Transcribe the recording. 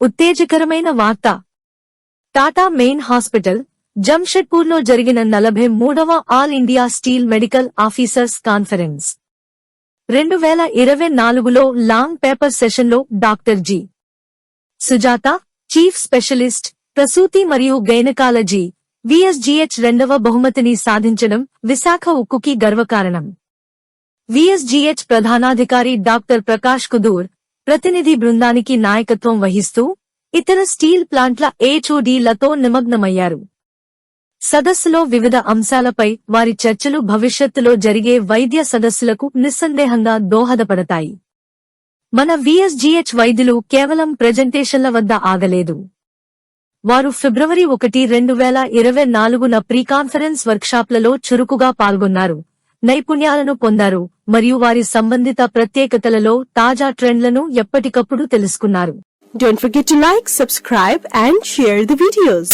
ఉత్తేజకరమైన వార్త. Tata main hospital జంషెడ్పూర్లో జరిగిన నలభై మూడవ all India steel medical officers conference. రెండు వేల ఇరవై నాలుగులో లాంగ్ పేపర్ సెషన్లో doctor G. Sujatha chief specialist ప్రసూతి మరియు గైనకాలజీ విఎస్జిహెచ్ రెండవ బహుమతిని సాధించడం విశాఖ ఉక్కుకి గర్వకారణం. విఎస్జిహెచ్ ప్రధానాధికారి డాక్టర్ ప్రకాష్ కుదూర్ ప్రతినిధి బృందానికి నాయకత్వం వహిస్తూ ఇతర స్టీల్ ప్లాంట్ల ఏచోడీలతో నిమగ్నమయ్యారు. సదస్సులో వివిధ అంశాలపై వారి చర్చలు భవిష్యత్తులో జరిగే వైద్య సదస్సులకు నిస్సందేహంగా దోహదపడతాయి. మన విఎస్జీహెచ్ వైద్యులు కేవలం ప్రెజెంటేషన్ల వద్ద ఆగలేదు. వారు ఫిబ్రవరి ఒకటి రెండు వేల ఇరవై నాలుగున ప్రీ కాన్ఫరెన్స్ వర్క్షాప్లలో చురుకుగా పాల్గొన్నారు. నైపుణ్యాలను పొందారు. మరియు వారి సంబంధిత ప్రత్యేకతలలో తాజా ట్రెండ్లను ఎప్పటికప్పుడు తెలుసుకున్నారు Don't forget to like, subscribe and share the videos.